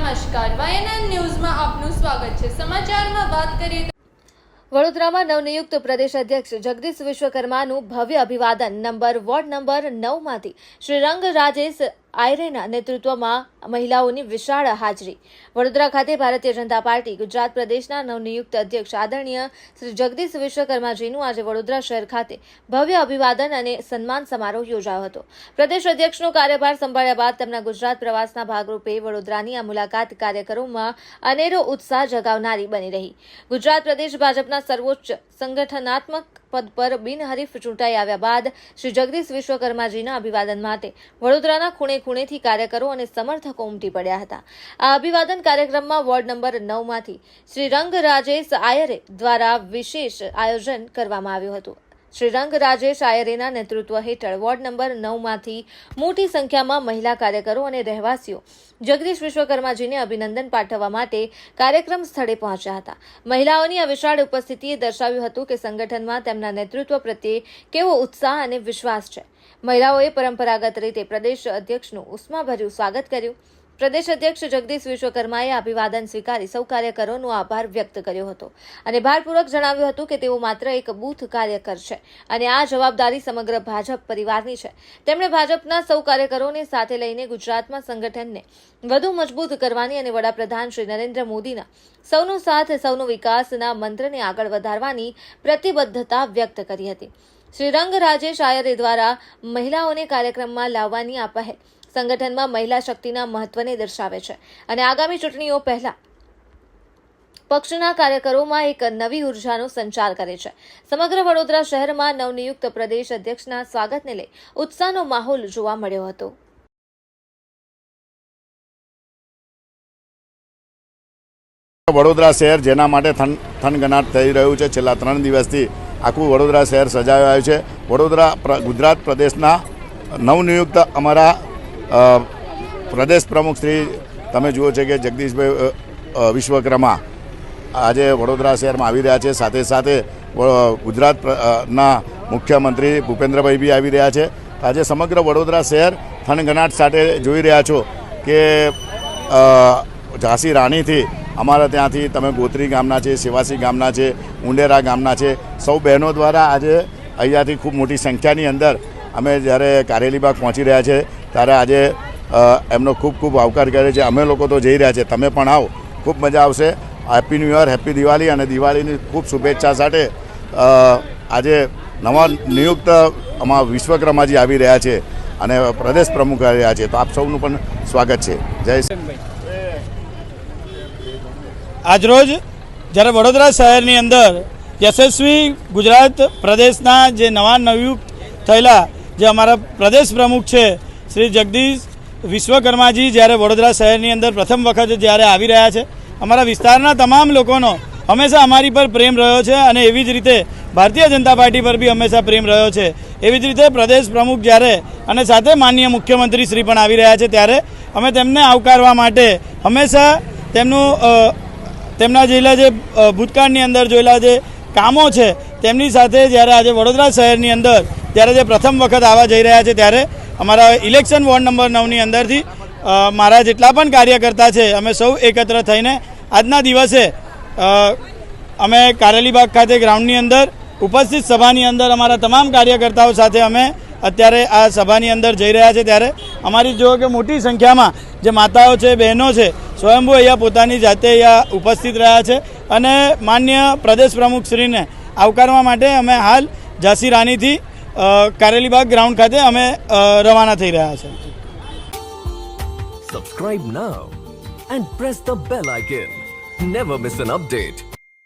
નમસ્કાર. વાયએનએન ન્યૂઝમાં આપનું સ્વાગત છે. સમાચારમાં વાત કરીએ વડોદરામાં નવનિયુક્ત પ્રદેશ અધ્યક્ષ જગદીશ વિશ્વકર્માનું ભવ્ય અભિવાદન નંબર વોર્ડ નંબર નવમાંથી શ્રી રંગ રાજેશ આયરેના નેતૃત્વમાં મહિલાઓની વિશાળ હાજરી. વડોદરા ખાતે ભારતીય જનતા પાર્ટી, ગુજરાત પ્રદેશના નવનિયુક્ત અધ્યક્ષ આદરણીય શ્રી જગદીશ વિશ્વકર્માજીનું આજે વડોદરા શહેર ખાતે ભવ્ય અભિવાદન અને સન્માન સમારોહ યોજાયો હતો. પ્રદેશ અધ્યક્ષનો કાર્યભાર સંભાળ્યા બાદ તેમના ગુજરાત પ્રવાસના ભાગરૂપે વડોદરાની આ મુલાકાત કાર્યકરોમાં અનેરો ઉત્સાહ જગાવનારી બની રહી. ગુજરાત પ્રદેશ ભાજપના સર્વોચ્ચ સંગઠનાત્મક પદ પર બિનહરીફ ચૂંટાઈ આવ્યા બાદ શ્રી જગદીશ વિશ્વકર્માજીના અભિવાદન માટે વડોદરાના ખૂણે ખૂણેથી કાર્યકરો અને સમર્થકો ઉમટી પડ્યા હતા. આ અભિવાદન કાર્યક્રમમાં વોર્ડ નંબર નવમાંથી શ્રી રંગ રાજેશ આયરે દ્વારા વિશેષ આયોજન કરવામાં આવ્યું હતું. શ્રી રંગ રાજેશ આયરેના નેતૃત્વ હેઠળ વોર્ડ નંબર નવમાંથી મોટી સંખ્યામાં મહિલા કાર્યકરો અને રહેવાસીઓ જગદીશ વિશ્વકર્માજીને અભિનંદન પાઠવવા માટે કાર્યક્રમ સ્થળે પહોંચ્યા હતા. મહિલાઓની આ વિશાળ ઉપસ્થિતિએ દર્શાવ્યું હતું કે સંગઠનમાં તેમના નેતૃત્વ પ્રત્યે કેવો ઉત્સાહ અને વિશ્વાસ છે. મહિલાઓએ પરંપરાગત રીતે પ્રદેશ અધ્યક્ષનું ઉષ્માભર્યું સ્વાગત કર્યું. પ્રદેશ અધ્યક્ષ જગદીશ વિશ્વકર્માએ અભિવાદન સ્વીકારી સૌ કાર્યકરોનો આભાર વ્યક્ત કર્યો હતો અને ભારપૂર્વક જણાવ્યું હતું કે તેઓ માત્ર એક બૂથ કાર્યકર છે અને આ જવાબદારી સમગ્ર ભાજપ પરિવારની છે. તેમણે ભાજપના સૌ કાર્યકરોને સાથે લઈને ગુજરાતમાં સંગઠનને વધુ મજબૂત કરવાની અને વડાપ્રધાન શ્રી નરેન્દ્ર મોદીના સૌનો સાથ, સૌનો વિકાસના મંત્રને આગળ વધારવાની પ્રતિબદ્ધતા વ્યક્ત કરી હતી. શ્રી રંગ રાજેશ આયરે દ્વારા મહિલાઓને કાર્યક્રમમાં લાવવાની આ પહેલ સંગઠનમાં મહિલા શક્તિના મહત્વને દર્શાવે છે. અને આગામી ચૂંટણીઓ પહેલા પક્ષના કાર્યકરોમાં એક નવી ઉર્જાનો સંચાર કરે છે. સમગ્ર વડોદરા શહેરમાં નવનિયુક્ત પ્રદેશ અધ્યક્ષના સ્વાગતને લઈ ઉત્સાહનો માહોલ જોવા મળ્યો હતો. વડોદરા શહેર જેના માટે થન, થનગનાટ થઈ રહ્યું છે. છેલ્લા ત્રણ દિવસથી આખું વડોદરા શહેર સજાવાયું છે. વડોદરા ગુજરાત પ્રદેશના નવનિયુક્ત અમારા પ્રદેશ પ્રમુખ શ્રી તમે જુઓ છે કે જગદીશભાઈ વિશ્વકર્મા આજે વડોદરા શહેરમાં આવી રહ્યા છે. સાથે સાથે વ- ગુજરાત પ્ર- અ, ના મુખ્યમંત્રી ભૂપેન્દ્રભાઈ બી આવી રહ્યા છે. આજે સમગ્ર વડોદરા શહેર થનગનાટ સાથે જોઈ રહ્યા છો કે ઝાંસી રાણીથી અમારા ત્યાંથી તમે ગોત્રી ગામના છે સેવાસી ગામના છે ઉંડેરા ગામના છે. સૌ બહેનો દ્વારા આજે અહીંયાથી ખૂબ મોટી સંખ્યાની અંદર અમે જ્યારે કારેલીબાગ પહોંચી રહ્યા છે ત્યારે આજે એમનો ખૂબ ખૂબ આવકાર કરે છે. અમે લોકો તો જઈ રહ્યા છે તમે પણ આવો. ખૂબ મજા આવશે. Happy new year happy Diwali અને દિવાળીની ખૂબ શુભેચ્છા સાથે આજે નવા નિયુક્ત અમારા વિશ્વકર્માજી આવી રહ્યા છે અને પ્રદેશ પ્રમુખ આવી રહ્યા છે. તો આપ સૌનું પણ સ્વાગત છે. જય આજરોજ જ્યારે વડોદરા શહેરની અંદર યશસ્વી ગુજરાત પ્રદેશના જે નવા નવયુક્ત થયેલા જે અમારા પ્રદેશ પ્રમુખ છે શ્રી જગદીશ વિશ્વકર્માજી જ્યારે વડોદરા શહેરની અંદર પ્રથમ વખત જ્યારે આવી રહ્યા છે, અમારા વિસ્તારના તમામ લોકોનો હંમેશા અમારી પર પ્રેમ રહ્યો છે અને એવી જ રીતે ભારતીય જનતા પાર્ટી પર બી હંમેશા પ્રેમ રહ્યો છે. એવી જ રીતે પ્રદેશ પ્રમુખ જ્યારે અને સાથે માનનીય મુખ્યમંત્રી શ્રી પણ આવી રહ્યા છે ત્યારે અમે તેમને આવકારવા માટે હંમેશા તેમનું તેમના જેલા જે ભૂતકાળની અંદર જોયેલા જે કામો છે, તેમની સાથે જ્યારે આજે વડોદરા શહેરની અંદર જ્યારે જે પ્રથમ વખત આવવા જઈ રહ્યા છે ત્યારે અમારા ઇલેક્શન વોર્ડ નંબર નવની અંદરથી મારા જેટલા પણ કાર્યકર્તા છે, અમે સૌ એકત્ર થઈને આજના દિવસે અમે કારેલીબાગ ખાતે ગ્રાઉન્ડની અંદર, ઉપસ્થિત સભાની અંદર અમારા તમામ કાર્યકર્તાઓ સાથે અમે અત્યારે આ સભાની અંદર જઈ રહ્યા છે. ત્યારે અમારી જો કે મોટી સંખ્યામાં જે માતાઓ છે, બહેનો છે, સ્વયંભૂ અહીંયા પોતાની જાતે અહીંયા ઉપસ્થિત રહ્યા છે. અને માન્ય પ્રદેશ પ્રમુખશ્રીને આવકારવા માટે અમે હાલ ઝાંસી રાણીથી કારેલીબાગ ગ્રાઉન્ડ ખાતે અમે રવાના થઈ રહ્યા છે Subscribe now and press the bell icon. Never miss an update.